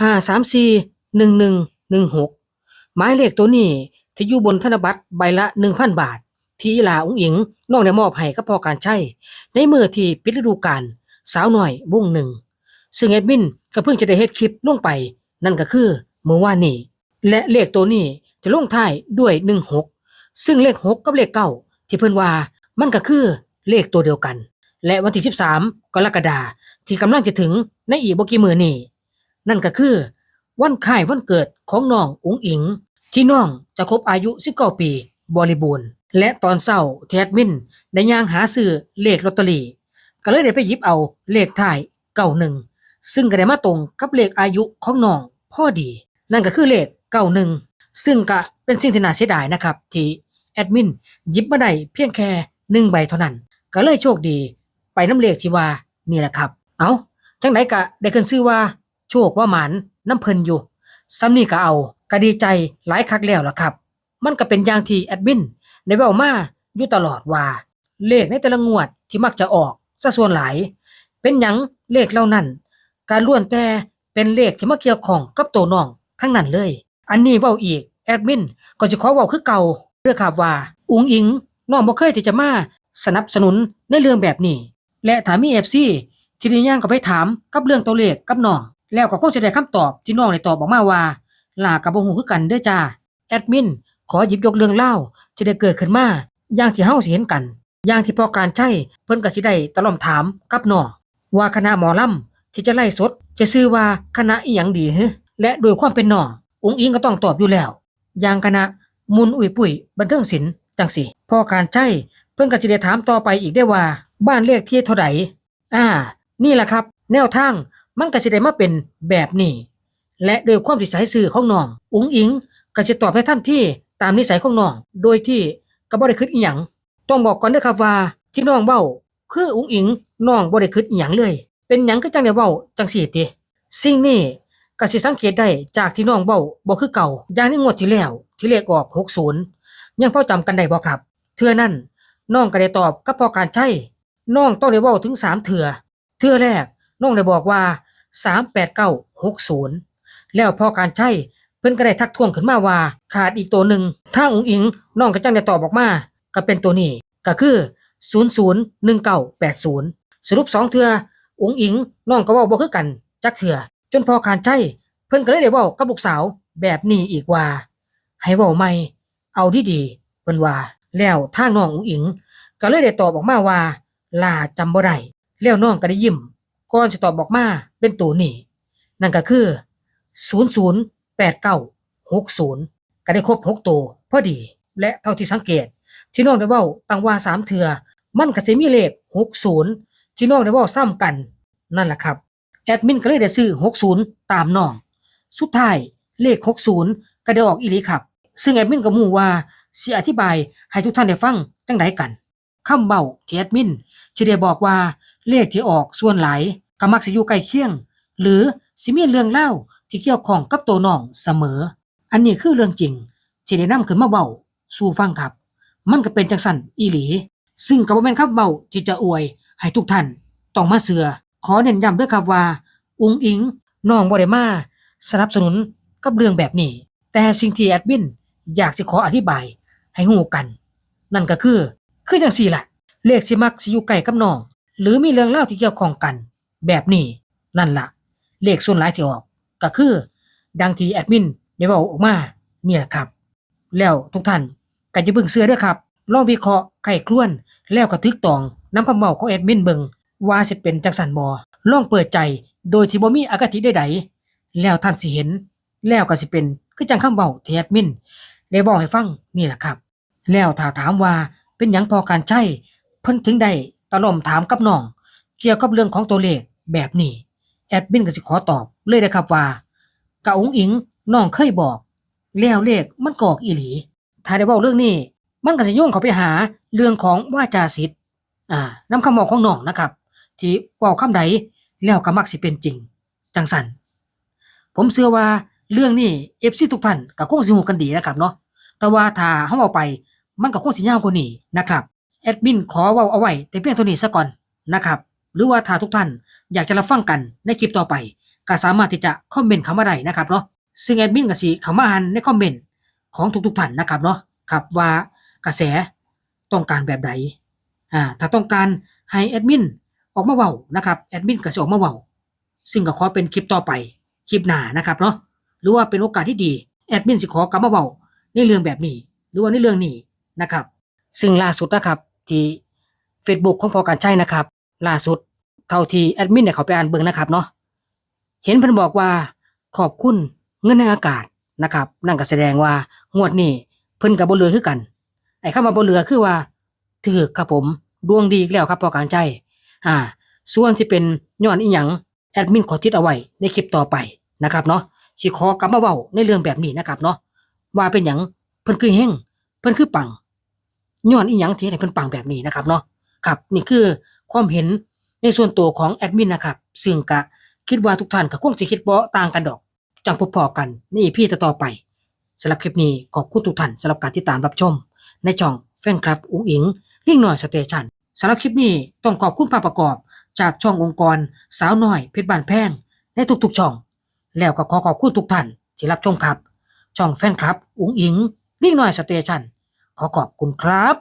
ห้าสามสี่หนึ่งหนึ่งหนึ่งหกหมายเลขตัวนี้ที่อยู่บนธนบัตรใบละหนึ่งพันบาท ที่ลาอุ้งอิงน้องได้มอบให้กับพอการใช้ในมือที่ปิดฤดูกาลสาวหน่อยวงหนึ่ง ซึ่งแอดมินก็เพิ่งจะได้เฮ็ดคลิปลงไป นั่นก็คือเมื่อวานนี้และเลขตัวนี้จะลงท้ายด้วย16ซึ่งเลข6กับเลข9ที่เพิ่นว่ามันก็คือเลขตัวเดียวกัน และวันที่ 13 กรกฎาคมที่กำลังจะถึงในอีกบกี่มือนี้ นั่นก็คือ วันคล้ายวันเกิดของน้องอุ๋งอิง ที่น้องจะครบอายุ 19 ปี บริบูรณ์ และตอนเช้าแอดมินได้ย่างหาซื้อเลขลอตเตอรี่ ก็เลยได้ไปหยิบเอาเลขท้ายเก้าหนึ่งซึ่งก็ได้มาตรงกับเลขอายุของน้องพ่อดี นั่นก็คือเลขเก้าหนึ่งซึ่งก็เป็นสิ่งที่น่าเสียดายนะครับ ที่แอดมินหยิบมาได้เพียงแค่หนึ่งใบเท่านั้น ก็เลยโชคดี ไปน้ำเลขที่ว่านี่แหละครับ เอาจังไหนก็ได้ขึ้นชื่อว่า โชคว่าหมันน้ำเพลินอยู่ซ้ำนี่ก็เอาก็ดีใจหลายคักแล้วล่ะครับ มันก็เป็นอย่างที่แอดมินได้เว้ามาอยู่ตลอดว่า เลขในแต่ละงวดที่มักจะออกซะส่วนหลาย เป็นหยังเลขเหล่านั้น การล้วนแต่เป็นเลขที่มาเกี่ยวข้องกับตัวน้องทั้งนั้นเลย อันนี้เว้าอีกแอดมินก็จะขอเว้าคือเก่าเรื่องครับว่าอุงอิงน้องบ่เคยที่จะมาสนับสนุนในเรื่องแบบนี้ และถามมี FC ที่ได้ย่างก็ไปถามกับเรื่องตัวเลขกับน้อง แล้วก็คงจะได้คำตอบที่น้องได้ตอบออกมาว่าลากับบ่ฮู้คือกันเด้อจ้าแอดมินขอหยิบยกเรื่องเล่าจะได้เกิดขึ้นมาอย่างที่เฮาสิเห็นกัน อย่างที่พอการใช้เพิ่นก็สิได้ตะล่อมถามกับน้องว่าคณะหมอลำที่จะไล่สด จะชื่อว่าคณะอีหยังดีฮะและโดยความเป็นน้ององค์อิงก็ต้องตอบอยู่แล้ว อย่างคณะมุนอุ้ยปุ้ยบันเทิงศิลป์จังสิพอการใช้เพิ่นก็สิได้ถามต่อไปอีกได้ว่าบ้านเลขที่เท่าใดอ่า นี่แหละครับ แนวทาง มันก็สิได้มาเป็นแบบนี้ และโดยความที่สายสื่อของน้องอุ๋งอิงก็สิตอบให้ท่านที่ตามนิสัยของน้อง โดยที่ก็บ่ได้คิดอีหยังต้องบอกก่อนเด้อครับว่าที่น้องเว้าคืออุ๋งอิงน้องบ่ได้คิดอีหยังเลย เป็นหยังก็จังได้เว้าจังซี่ติสิ่งนี้ก็สิสังเกตได้จากที่น้องเว้าบ่คือเก่าอย่างในงวดที่แล้วที่เลขออก60ยังพอจำกันได้บ่ครับ เทื่อนั้นน้องก็ได้ตอบกับพอการใช้น้องต้องได้เว้าถึงสามเทื่อเทื่อแรกน้องได้บอกว่า 38960 แล้วพอการใช้เพิ่นก็ได้ทักท้วงขึ้นมาว่า ขาดอีกตัวหนึ่งถ้าอุ๋งอิงน้องก็จังได้ตอบออกมา ก็เป็นตัวนี้ ก็คือ 001980 สรุปสองเทื่ออุ๋งอิงน้องก็เว้าบ่คือกันจักเทื่อจนพอการใช้เพิ่นก็เลยได้เว้ากับลูกสาวแบบนี้อีกว่า ให้เว้าใหม่เอาดีๆเพิ่นว่าแล้วทางน้องอุ๋งอิง ก็เลยได้ตอบออกมาว่าลาจำบ่ได้แล้วน้องก็ได้ยิ้ม ก่อนสิตอบออกมาเป็นตัวนี้นั่นก็คือ 008960 ก็ได้ครบ 6 ตัวพอดี และเท่าที่สังเกต ที่น้องได้ว้าตั้งว่าสามเทือมันก็สิมีเลข 60 ที่น้องได้ว้าซ้ำกัน นั่นแหละครับ แอดมินก็เลยได้ซื้อ 60 ตามน้อง สุดท้ายเลข 60 ก็ได้ออกอีหลีครับ ซึ่งแอดมินก็มูว่าสิอธิบายให้ทุกท่านได้ฟังจังไดกันคำเบ้าที่แอดมินสิได้บอกว่าเลขที่ออกส่วนหลาย ก็มักสิอยู่ใกล้เคียง หรือสิมีเรื่องเล่าที่เกี่ยวข้องกับตัวน้องเสมอ อันนี้คือเรื่องจริงที่ได้นำขึ้นมาเว้าสู่ฟังครับ มันก็เป็นจังสั่นอีหลี ซึ่งก็บ่แม่นคำเว้าที่จะอวยให้ทุกท่านต้องมาเสือ ขอเน้นย้ำด้วยครับว่า อุงอิงน้องบ่ได้มาสนับสนุนกับเรื่องแบบนี้ แต่สิ่งที่แอดมินอยากสิขออธิบายให้ฮู้กัน นั่นก็คือ คือจังซี่ล่ะเลขสิมักสิอยู่ใกล้กับน้อง หรือมีเรื่องเล่าที่เกี่ยวข้องกัน แบบนี้นั่นล่ะ เลขส่วนหลายที่ออก ก็คือ ดังที่แอดมินได้เว้าออกมาเนี่ยครับ แล้วทุกท่านก็จะเบิ่งเสื้อด้อครับลองวิเคราะห์ไข้ครวน แล้วก็ทึกตองน้ำคำเว้าของแอดมินเบิ่งว่าสิเป็นจังสันบ่ลองเปิดใจโดยที่บ่มีอคติใดๆแล้วท่านสิเห็น แล้วก็สิเป็นคือจังคำเว้าที่แอดมินได้เว้าให้ฟังนี่แหละครับ แล้วถ้าถามว่าเป็นหยังพอการใช้เพิ่นถึงได้ตะล่อมถามกับน้อง เกี่ยวกับเรื่องของตัวเลข แบบนี้แอดมินก็สิขอตอบเลยนะครับว่ากะอุงอิงน้องเคยบอก แล้วเลขมันกอกอีหลี ถ้าได้เว้าเรื่องนี้ มันก็สิโยงเข้าไปหาเรื่องของว่าจาศิษย์อ่านำคำบอกของน้องนะครับ ที่เว้าคำใดแล้วก็มักสิเป็นจริง จังสันผมเชื่อว่าเรื่องนี้ FC ทุกท่านก็คงสิฮู้กันดีนะครับเนาะแต่ว่าถ้าเฮาเอาไปมันก็คงสิยาวกว่านี้นะครับแอดมินขอเว้าเอาไว้แต่เพียงเท่านี้ซะก่อนนะครับ หรือว่าถ้าทุกท่านอยากจะรับฟังกันในคลิปต่อไปก็สามารถที่จะคอมเมนต์เข้ามาได้นะครับเนาะซึ่งแอดมินก็สิเข้ามาอ่านในคอมเมนต์ของทุกๆท่านนะครับเนาะครับว่ากระแสต้องการแบบใดอ่าถ้าต้องการให้แอดมินออกมาเว้านะครับแอดมินก็สิออกมาเว้าซึ่งก็ขอเป็นคลิปต่อไปคลิปหน้านะครับเนาะหรือว่าเป็นโอกาสที่ดีแอดมินสิขอกลับมาเว้าในเรื่องแบบนี้ หรือว่าในเรื่องนี้นะครับ ซึ่งล่าสุดนะครับที่ Facebook ของพอการใช้นะครับ ล่าสุดเท่าที่แอดมินเนี่ยเขาไปอ่านเบิ่งนะครับเนาะเห็นเพิ่นบอกว่าขอบคุณเงินในอากาศนะครับนั่นก็แสดงว่างวดนี้เพิ่นกับบ่เหลือคือกัน ไอ้คำว่าบ่เหลือคือว่าถือครับผมดวงดีแล้วครับพอการใช้อ่า ส่วนที่เป็นย้อนอีหยังแอดมินขอทิดเอาไว้ในคลิปต่อไปนะครับเนาะสิขอกลับมาเว้าในเรื่องแบบนี้นะครับเนาะว่าเป็นหยังเพิ่นคือเฮงเพิ่นคือปังย้อนอีหยังที่ให้เพิ่นปังแบบนี้นะครับเนาะครับนี่คือ ความเห็นในส่วนตัวของแอดมินนะครับซึ่งก็คิดว่าทุกท่านก็คงจะคิดบ่ต่างกันดอก จังพบพอกันในอีพีต่อไปสำหรับคลิปนี้ขอบคุณทุกท่านสำหรับการติดตามรับชม ในช่องแฟนคลับอุ้งอิงลิงหน่อยสเตชันสำหรับคลิปนี้ต้องขอบคุณภาพประกอบ จากช่ององค์กร สาวหน้อยเพชรบานแพงในทุกๆช่อง แล้วก็ขอขอบคุณทุกท่านที่รับชมครับ ช่องแฟนคลับอุ้งอิงลิงหน่อยสเตชันขอขอบคุณครับ